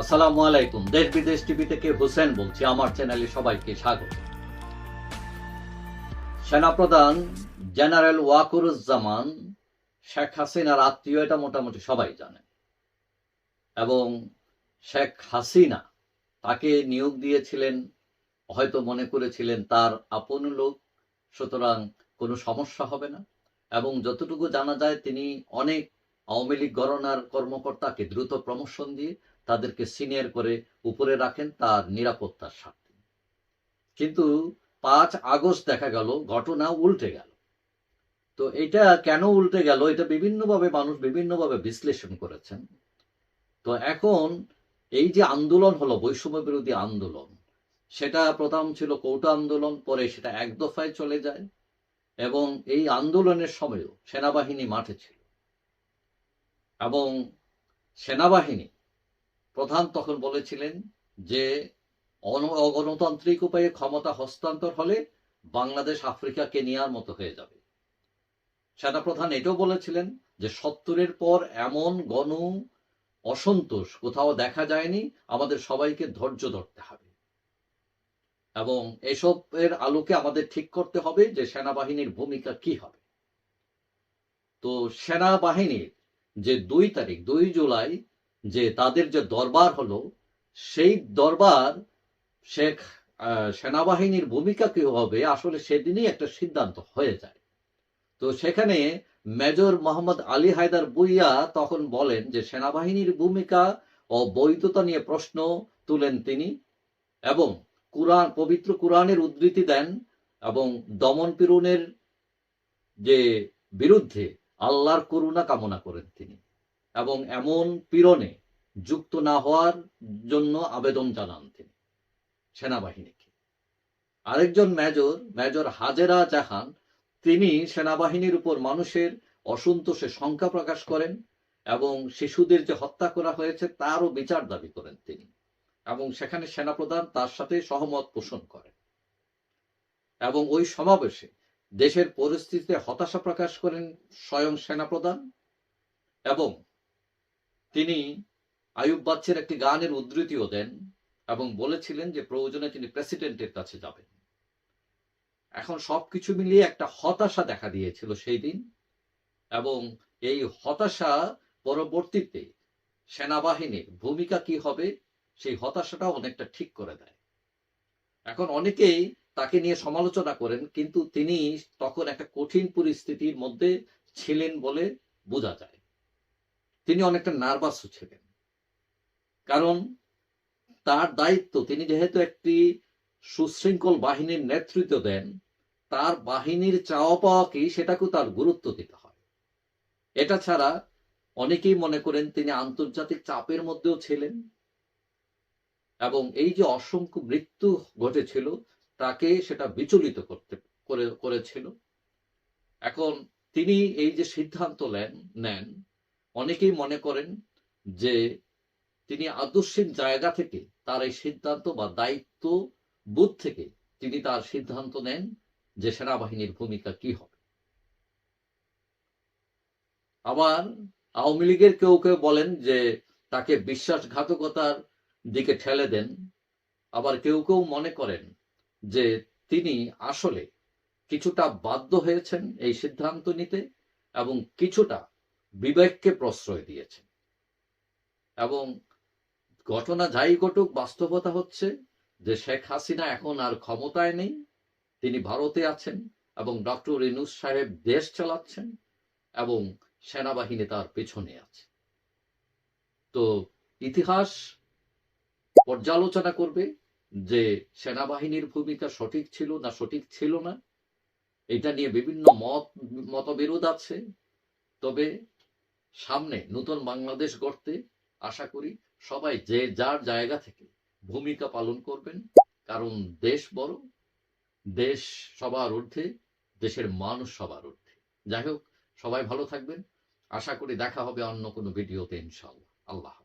আসসালামু আলাইকুম। দেশ বিদেশ টিভি থেকে হোসেন বলছি। আমার চ্যানেলে সবাইকে স্বাগত। সেনাপ্রধান জেনারেল ওয়াকুরুজ্জামান, শেখ হাসিনার আত্মীয়, এটা মোটামুটি সবাই জানে। এবং শেখ হাসিনা তাকে নিয়োগ দিয়েছিলেন, হয়তো মনে করেছিলেন তার আপন লোক, সুতরাং কোনো সমস্যা হবে না। এবং যতটুকু জানা যায়, তিনি অনেক আওয়ামী লীগ গণনার কর্মকর্তাকে দ্রুত প্রমোশন দিয়ে তাদেরকে সিনিয়র করে উপরে রাখেন তার নিরাপত্তার স্বার্থে। কিন্তু পাঁচ আগস্ট দেখা গেল, ঘটনা উল্টে গেল। তো এটা কেন উল্টে গেল? এটা বিভিন্নভাবে মানুষ বিভিন্নভাবে বিশ্লেষণ করেছেন। তো এখন এই যে আন্দোলন হলো, বৈষম্য বিরোধী আন্দোলন, সেটা প্রথম ছিল কৌটা আন্দোলন, পরে সেটা এক দফায় চলে যায় এবং এই আন্দোলনের সময়ও সেনাবাহিনী মাঠে ছিল। এবং সেনাবাহিনী প্রধান তখন বলেছিলেন যে অগণতান্ত্রিক উপায়ে ক্ষমতা হস্তান্তর হলে বাংলাদেশ আফ্রিকা কেনিয়ার মতো হয়ে যাবে। সেনাপ্রধান এটাও বলেছিলেন যে, সত্তরের পর এমন গণ অসন্তোষ কোথাও দেখা যায়নি, আমাদের সবাইকে ধৈর্য ধরতে হবে। এবং এসবের আলোকে আমাদের ঠিক করতে হবে যে, সেনাবাহিনীর ভূমিকা কি হবে। তো সেনাবাহিনীর যে দুই তারিখ, দুই জুলাই যে তাদের যে দরবার হলো, সেই দরবার শেখ সেনাবাহিনীর ভূমিকা কি হবে? আসলে সেদিনই একটা সিদ্ধান্ত হয়ে যায়। তো সেখানে মেজর মোহাম্মদ আলী হায়দার বুইয়া তখন বলেন যে, সেনাবাহিনীর ভূমিকা ও বৈধতা নিয়ে প্রশ্ন তুলেন তিনি এবং কুরআন, পবিত্র কুরআনের উদ্ধৃতি দেন এবং দমন পীড়নের যে বিরুদ্ধে আল্লাহর করুণা কামনা করেন তিনি। এবং এমন পীড়নে যুক্ত না হওয়ার জন্য আবেদন জানান তিনি সেনাবাহিনীকে। আরেকজন মেজর মেজর হাজেরা জাহান, তিনি সেনাবাহিনীর উপর মানুষের অসন্তোষে শঙ্কা প্রকাশ করেন এবং শিশুদের যে হত্যা করা হয়েছে তারও বিচার দাবি করেন তিনি এবং সেখানে সেনাপ্রধান তার সাথে সহমত পোষণ করেন। এবং ওই সমাবেশে দেশের পরিস্থিতিতে হতাশা প্রকাশ করেন স্বয়ং সেনাপ্রধান এবং তিনি আয়ুব বাচ্চের একটি গানের উদ্ধৃতিও দেন এবং বলেছিলেন যে প্রয়োজনে তিনি প্রেসিডেন্টের কাছে যাবেন। এখন সবকিছু মিলিয়ে একটা হতাশা দেখা দিয়েছিল সেই দিন এবং এই হতাশা পরবর্তীতে সেনাবাহিনীর ভূমিকা কি হবে সেই হতাশাটা অনেকটা ঠিক করে দেয়। এখন অনেকেই তাকে নিয়ে সমালোচনা করেন, কিন্তু তিনি তখন একটা কঠিন পরিস্থিতির মধ্যে ছিলেন বলে বোঝা যায়। তিনি অনেকটা নার্ভাসও ছিলেন। কারণ তার দায়িত্ব, তিনি যেহেতু একটি সুশৃঙ্খল বাহিনীর নেতৃত্ব দেন, তার বাহিনীর চাওয়া পাওয়া কি সেটাকেও তার গুরুত্ব দিতে হয়। এটা ছাড়া অনেকেই মনে করেন তিনি আন্তর্জাতিক চাপের মধ্যেও ছিলেন এবং এই যে অসংখ্য মৃত্যু ঘটেছিল, তাকে সেটা বিচলিত করতে, করে, করেছিল। এখন তিনি এই যে সিদ্ধান্ত নেন অনেকেই মনে করেন যে তিনি আদর্শিক জায়গা থেকে তার এই সিদ্ধান্ত বা দায়িত্ব বোধ থেকে তিনি তার সিদ্ধান্ত নেন যে সেনাবাহিনীর ভূমিকা কি হবে। আবার আওয়ামী লীগের কেউ কেউ বলেন যে তাকে বিশ্বাসঘাতকতার দিকে ঠেলে দেন। আবার কেউ কেউ মনে করেন যে তিনি আসলে কিছুটা বাধ্য হয়েছেন এই সিদ্ধান্ত নিতে এবং কিছুটা বিবেককে প্রশ্রয় দিয়েছেন এবং ঘটনা যাই ঘটুক, বাস্তবতা হচ্ছে যে শেখ হাসিনা এখন আর ক্ষমতায় নেই। তিনি ভারতে আছেন এবং ডক্টর ইনুস সাহেব দেশ চালাচ্ছেন এবং সেনাবাহিনী তার পেছনে আছে। তো ইতিহাস পর্যালোচনা করবে যে সেনাবাহিনীর ভূমিকা সঠিক ছিল না সঠিক ছিল না। এটা নিয়ে বিভিন্ন মত, মতবিরোধ আছে। তবে সামনে নতুন বাংলাদেশ গড়তে আশা করি সবাই যে যার জায়গা থেকে ভূমিকা পালন করবেন, কারণ দেশ বড়, দেশ সবার ঊর্ধ্বে, দেশের মানুষ সবার ঊর্ধ্বে। যাই হোক, সবাই ভালো থাকবেন। আশা করি দেখা হবে অন্য কোনো ভিডিওতে ইনশাল্লাহ আল্লাহ।